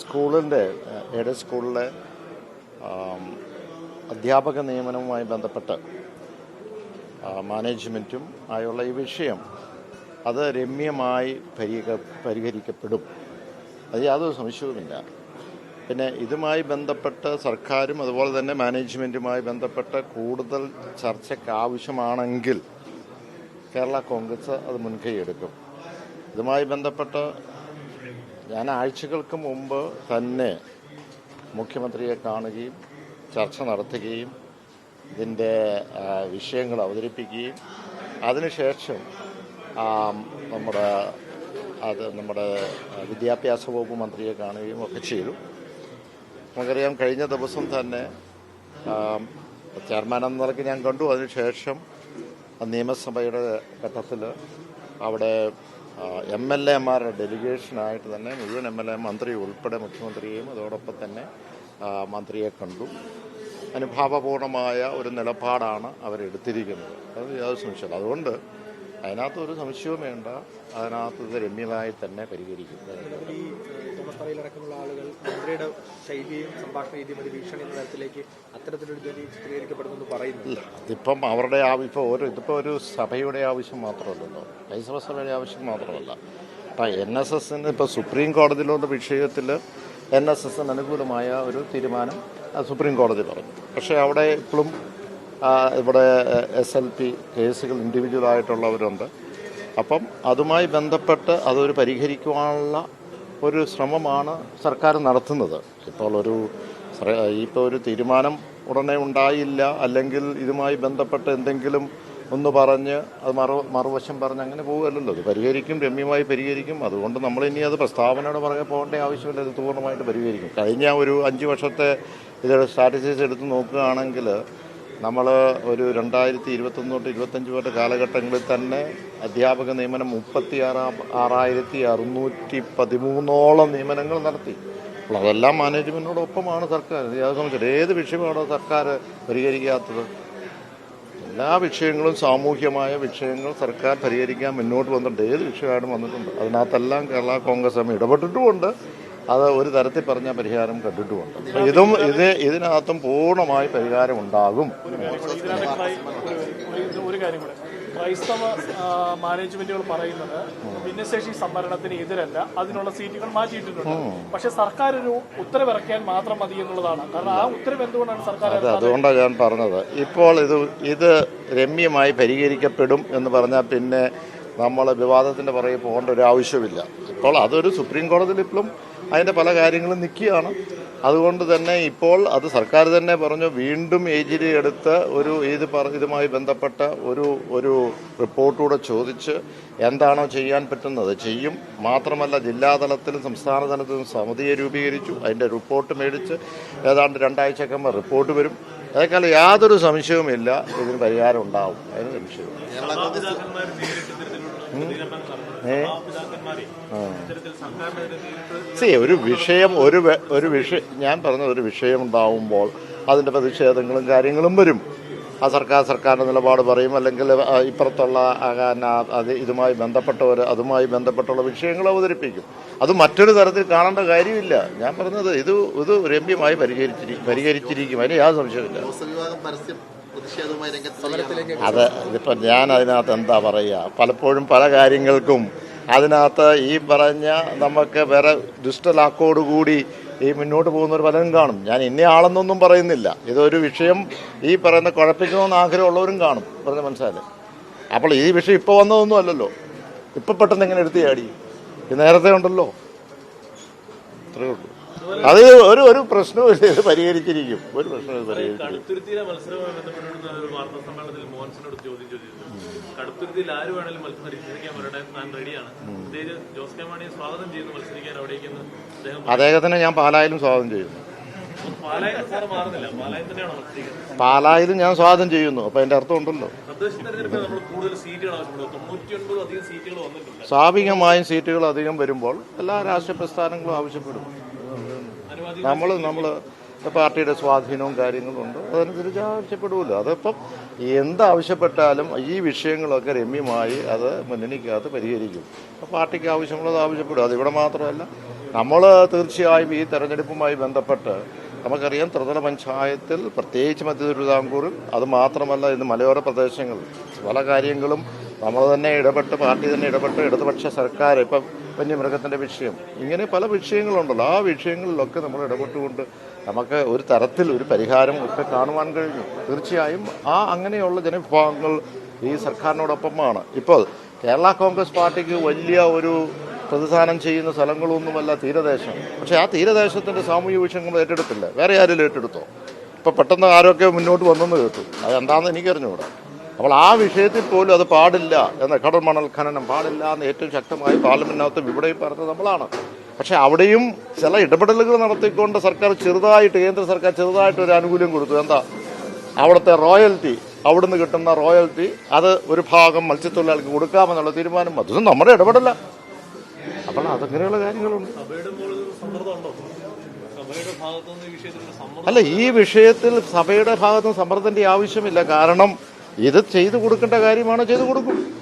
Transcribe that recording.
സ്കൂളിന്റെ എയ്ഡഡ് സ്കൂളിലെ അധ്യാപക നിയമനവുമായി ബന്ധപ്പെട്ട് മാനേജ്മെന്റും ആയുള്ള ഈ വിഷയം അത് രമ്യമായി പരിഹ പരിഹരിക്കപ്പെടും. അത് യാതൊരു സംശയവുമില്ല. പിന്നെ ഇതുമായി ബന്ധപ്പെട്ട് സർക്കാരും അതുപോലെ തന്നെ മാനേജ്മെന്റുമായി ബന്ധപ്പെട്ട് കൂടുതൽ ചർച്ചയ്ക്ക് ആവശ്യമാണെങ്കിൽ കേരള കോൺഗ്രസ് അത് മുൻകൈ എടുക്കും. ഇതുമായി ബന്ധപ്പെട്ട് ഞാൻ ആഴ്ചകൾക്ക് മുമ്പ് തന്നെ മുഖ്യമന്ത്രിയെ കാണുകയും ചർച്ച നടത്തുകയും ഇതിന്റെ വിഷയങ്ങൾ അവതരിപ്പിക്കുകയും അതിനുശേഷം നമ്മുടെ അത് നമ്മുടെ വിദ്യാഭ്യാസ വകുപ്പ് മന്ത്രിയെ കാണുകയും ഒക്കെ ചെയ്തു. നമുക്കറിയാം കഴിഞ്ഞ ദിവസം തന്നെ ചെയർമാൻ എന്ന നിലയ്ക്ക് ഞാൻ കണ്ടു. അതിനുശേഷം നിയമസഭയുടെ ഘട്ടത്തിൽ അവിടെ എം എൽ എമാരുടെ ഡെലിഗേഷനായിട്ട് തന്നെ മുഴുവൻ എം എൽ എ മന്ത്രി ഉൾപ്പെടെ മുഖ്യമന്ത്രിയെയും അതോടൊപ്പം തന്നെ മന്ത്രിയെ കണ്ടു. അനുഭാവപൂർണമായ ഒരു നിലപാടാണ് അവരെടുത്തിരിക്കുന്നത്. അത് യാതൊരു സംശയമില്ല അതുകൊണ്ട് അതിനകത്ത് ഒരു സംശയവും വേണ്ട. അതിനകത്ത് രമ്യമായി തന്നെ പരിഹരിക്കും. തറയിലടക്കമുള്ള ആളുകൾ മന്ത്രിയുടെ ശൈലിയും സംഭാഷണ രീതിയും ഒരു ഭീഷണി എന്ന തരത്തിലേക്ക് അത്തരത്തിലൊരു ജോലി ചിത്രീകരിക്കപ്പെടുന്നു പറയുന്നു ഇതിപ്പം അവരുടെ ആവശ്യം ഒരു ഇതിപ്പോൾ ഒരു സഭയുടെ ആവശ്യം മാത്രമല്ലല്ലോ. ക്രൈസ്തവ സഭയുടെ ആവശ്യം മാത്രമല്ല. അപ്പം എൻ എസ് എസിന് ഇപ്പോൾ സുപ്രീം കോടതിയിലുള്ള വിഷയത്തിൽ എൻ എസ് എസിന് അനുകൂലമായ ഒരു തീരുമാനം സുപ്രീം കോടതി പറഞ്ഞു. പക്ഷേ അവിടെ ഇപ്പോഴും ഇവിടെ എസ് എൽ പി കേസുകൾ ഇൻഡിവിജ്വലായിട്ടുള്ളവരുണ്ട് അപ്പം അതുമായി ബന്ധപ്പെട്ട് അതൊരു പരിഹരിക്കുവാനുള്ള ഒരു ശ്രമമാണ് സർക്കാർ നടത്തുന്നത്. ഇപ്പോൾ ഒരു ഇപ്പോൾ ഒരു തീരുമാനം ഉടനെ ഉണ്ടായില്ല. അല്ലെങ്കിൽ ഇതുമായി ബന്ധപ്പെട്ട് എന്തെങ്കിലും ഒന്ന് പറഞ്ഞ് അത് മറു മറുവശം പറഞ്ഞ് അങ്ങനെ പോകുമല്ലോ ഇത് പരിഹരിക്കും രമ്യമായി പരിഹരിക്കും. അതുകൊണ്ട് നമ്മൾ ഇനി അത് പ്രസ്താവനയുടെ പുറകെ പോകേണ്ട ആവശ്യമില്ല. ഇത് പൂർണമായിട്ട് പരിഹരിക്കും. കഴിഞ്ഞ ഒരു അഞ്ച് വർഷത്തെ ഇത് സ്റ്റാറ്റിസ്റ്റിക്സ് എടുത്ത് നോക്കുകയാണെങ്കിൽ നമ്മൾ ഒരു രണ്ടായിരത്തി ഇരുപത്തൊന്ന് തൊട്ട് ഇരുപത്തഞ്ച് തൊട്ട് കാലഘട്ടങ്ങളിൽ തന്നെ അധ്യാപക നിയമനം മുപ്പത്തി ആറാം ആറായിരത്തി അറുന്നൂറ്റി പതിമൂന്നോളം നിയമനങ്ങൾ നടത്തി. അപ്പോൾ അതെല്ലാം മാനേജ്മെന്റിനോടൊപ്പമാണ് സർക്കാർ. ഇത് സംബന്ധിച്ചത് ഏത് വിഷയമാണോ സർക്കാർ പരിഹരിക്കാത്തത്. എല്ലാ വിഷയങ്ങളും സാമൂഹ്യമായ വിഷയങ്ങൾ സർക്കാർ പരിഹരിക്കാൻ മുന്നോട്ട് വന്നിട്ടുണ്ട്. ഏത് വിഷയമായിട്ടും വന്നിട്ടുണ്ട്. അതിനകത്തെല്ലാം കേരള കോൺഗ്രസ് എം ഇടപെട്ടിട്ടുമുണ്ട്. അത് ഒരു തരത്തിൽ പറഞ്ഞ പരിഹാരം കണ്ടിട്ടുമുണ്ട്. ഇതും ഇത് ഇതിനകത്തും പൂർണമായി പരിഹാരം ഉണ്ടാകും. ഒരു- കാര്യം കൂടെ. ക്രൈസ്തവ മാനേജ്മെന്റുകൾ പറയുന്നത് ഭിന്നശേഷി സംവരണത്തിന് എതിരല്ല അതിനുള്ള സീറ്റുകൾ മാറ്റിയിട്ടുണ്ട്. പക്ഷെ സർക്കാർ ഒരു ഉത്തരവിറക്കിയാൽ മാത്രം മതി എന്നുള്ളതാണ്. കാരണം ആ ഉത്തരവ് എന്തുകൊണ്ടാണ് സർക്കാർ അത് അതുകൊണ്ടാണ് ഞാൻ പറഞ്ഞത്. ഇപ്പോൾ ഇത് ഇത് രമ്യമായി പരിഹരിക്കപ്പെടും എന്ന് പറഞ്ഞാൽ പിന്നെ നമ്മൾ വിവാദത്തിന്റെ പുറകെ പോകേണ്ട ഒരു ആവശ്യമില്ല. ഇപ്പോൾ അതൊരു സുപ്രീം കോടതിയിൽ ഇപ്പോഴും അതിന്റെ പല കാര്യങ്ങളും നിൽക്കുകയാണ്. അതുകൊണ്ട് തന്നെ ഇപ്പോൾ അത് സർക്കാർ തന്നെ പറഞ്ഞു വീണ്ടും ഏജിരി എടുത്ത് ഒരു ഇത് ഇതുമായി ബന്ധപ്പെട്ട ഒരു ഒരു റിപ്പോർട്ടൂടെ ചോദിച്ച് എന്താണോ ചെയ്യാൻ പറ്റുന്നത്. ചെയ്യും. മാത്രമല്ല ജില്ലാതലത്തിലും സംസ്ഥാന തലത്തിലും സമിതിയെ രൂപീകരിച്ചു. അതിന്റെ റിപ്പോർട്ട് മേടിച്ച് ഏതാണ്ട് രണ്ടാഴ്ചക്കുമ്പോൾ റിപ്പോർട്ട് വരും. അതേക്കാളും യാതൊരു സംശയവുമില്ല. ഇതിന് പരിഹാരം ഉണ്ടാവും. അതിന് സംശയവും സി ഒരു വിഷയം ഒരു ഒരു വിഷയം ഞാൻ പറഞ്ഞ ഒരു വിഷയം ഉണ്ടാവുമ്പോൾ അതിന്റെ പ്രതിഷേധങ്ങളും കാര്യങ്ങളും വരും. ആ സർക്കാർ സർക്കാരിന്റെ നിലപാട് പറയും അല്ലെങ്കിൽ ഇപ്പുറത്തുള്ള അത് ഇതുമായി ബന്ധപ്പെട്ടവർ അതുമായി ബന്ധപ്പെട്ടുള്ള വിഷയങ്ങൾ അവതരിപ്പിക്കും. അത് മറ്റൊരു തരത്തിൽ കാണേണ്ട കാര്യമില്ല. ഞാൻ പറഞ്ഞത് ഇത് ഇത് രമ്യമായി പരിഹരിച്ചിരി പരിഹരിച്ചിരിക്കും. അതിന് യാതൊരു സംശയമില്ല അത് ഇതിപ്പോൾ ഞാൻ അതിനകത്ത് എന്താ പറയുക പലപ്പോഴും പല കാര്യങ്ങൾക്കും അതിനകത്ത് ഈ പറഞ്ഞ നമുക്ക് വേറെ ദുഷ്ടലാക്കോടുകൂടി ഈ മുന്നോട്ട് പോകുന്നവർ പലരും കാണും. ഞാൻ ഇന്ന ആളെന്നൊന്നും പറയുന്നില്ല. ഇതൊരു വിഷയം ഈ പറയുന്ന കുഴപ്പിക്കണമെന്ന് ആഗ്രഹമുള്ളവരും കാണും. പറഞ്ഞ മനസ്സിലായി അപ്പോൾ ഈ വിഷയം ഇപ്പോൾ വന്നതൊന്നും അല്ലല്ലോ. ഇപ്പം പെട്ടെന്ന് എങ്ങനെ എടുത്ത് ചാടി? നേരത്തെ ഉണ്ടല്ലോ. അത്രയേ ഉള്ളൂ. അത് ഒരു ഒരു പ്രശ്നവും ഇത് പരിഹരിച്ചിരിക്കും. ഒരു പ്രശ്നവും ചോദിച്ചിരുന്നു. കടുത്തുരുത്തിയിൽ ആര് വേണമെങ്കിലും മത്സരിക്കാൻ വരട്ടെ ഞാൻ റെഡിയാണ് ജോസ് കെ മാണിയെ സ്വാഗതം ചെയ്യുന്നു മത്സരിക്കാൻ അവിടേക്കെന്ന് അദ്ദേഹം അദ്ദേഹത്തിനെ ഞാൻ പാലായിലും സ്വാഗതം ചെയ്യുന്നു. പാലായിലും ഞാൻ സ്വാഗതം ചെയ്യുന്നു അപ്പൊ അതിന്റെ അർത്ഥം ഉണ്ടല്ലോ. സ്വാഭാവികമായും സീറ്റുകൾ അധികം വരുമ്പോൾ എല്ലാ രാഷ്ട്രീയ പ്രസ്ഥാനങ്ങളും ആവശ്യപ്പെടും. നമ്മൾ നമ്മൾ പാർട്ടിയുടെ സ്വാധീനവും കാര്യങ്ങളും ഉണ്ട്. അതനുസരിച്ച് ആവശ്യപ്പെടുമല്ലോ അതിപ്പം എന്താവശ്യപ്പെട്ടാലും ഈ വിഷയങ്ങളൊക്കെ രമ്യമായി അത് മുന്നണിക്കകത്ത് പരിഹരിക്കും. പാർട്ടിക്ക് ആവശ്യമുള്ളത് ആവശ്യപ്പെടും. അതിവിടെ മാത്രമല്ല നമ്മൾ തീർച്ചയായും ഈ തെരഞ്ഞെടുപ്പുമായി ബന്ധപ്പെട്ട് നമുക്കറിയാം ത്രിതല പഞ്ചായത്തിൽ പ്രത്യേകിച്ച് മധ്യ തിരുവിതാംകൂറിൽ അത് മാത്രമല്ല ഇന്ന് മലയോര പ്രദേശങ്ങളിൽ പല കാര്യങ്ങളും നമ്മൾ തന്നെ ഇടപെട്ട് പാർട്ടി തന്നെ ഇടപെട്ട് ഇടതുപക്ഷ സർക്കാർ ഇപ്പം വന്യമൃഗത്തിന്റെ വിഷയം. ഇങ്ങനെ പല വിഷയങ്ങളുണ്ടല്ലോ. ആ വിഷയങ്ങളിലൊക്കെ നമ്മൾ ഇടപെട്ടുകൊണ്ട് നമുക്ക് ഒരു തരത്തിൽ ഒരു പരിഹാരം ഒക്കെ കാണുവാൻ കഴിഞ്ഞു. തീർച്ചയായും ആ അങ്ങനെയുള്ള ജനവിഭാഗങ്ങൾ ഈ സർക്കാരിനോടൊപ്പമാണ്. ഇപ്പോൾ കേരള കോൺഗ്രസ് പാർട്ടിക്ക് വലിയ ഒരു പ്രതിദാനം ചെയ്യുന്ന സ്ഥലങ്ങളൊന്നുമല്ല തീരദേശം. പക്ഷേ ആ തീരദേശത്തിന്റെ സാമൂഹ്യ വിഷയങ്ങൾ ഏറ്റെടുത്തില്ല. വേറെ ആരെങ്കിലും ഏറ്റെടുത്തോ? ഇപ്പോൾ പെട്ടെന്ന് ആരൊക്കെ മുന്നോട്ട് വന്നെന്ന് കേട്ടു. അതെന്താണെന്ന് എനിക്കറിഞ്ഞുകൂടാ. അപ്പോൾ ആ വിഷയത്തിൽ പോലും അത് പാടില്ല എന്ന കടൽ മണൽ ഖനനം പാടില്ല എന്ന് ഏറ്റവും ശക്തമായി പാർലമെന്റിനകത്ത് ഇവിടെയും പറഞ്ഞത് നമ്മളാണ്. പക്ഷേ അവിടെയും ചില ഇടപെടലുകൾ നടത്തിക്കൊണ്ട് സർക്കാർ ചെറുതായിട്ട് കേന്ദ്ര സർക്കാർ ചെറുതായിട്ട് ഒരു ആനുകൂല്യം കൊടുത്തു. എന്താ? അവിടുത്തെ റോയൽറ്റി അവിടുന്ന് കിട്ടുന്ന റോയൽറ്റി അത് ഒരു ഭാഗം മത്സ്യത്തൊഴിലാളിക്ക് കൊടുക്കാമെന്നുള്ള തീരുമാനം. അതൊന്നും നമ്മുടെ ഇടപെടല. അപ്പോൾ അതങ്ങനെയുള്ള കാര്യങ്ങളുണ്ട്. അല്ല ഈ വിഷയത്തിൽ സഭയുടെ ഭാഗത്തുനിന്ന് സമ്മർദ്ദത്തിന്റെ ആവശ്യമില്ല. കാരണം ഇത് ചെയ്തു കൊടുക്കേണ്ട കാര്യമാണ് ചെയ്തു കൊടുക്കും?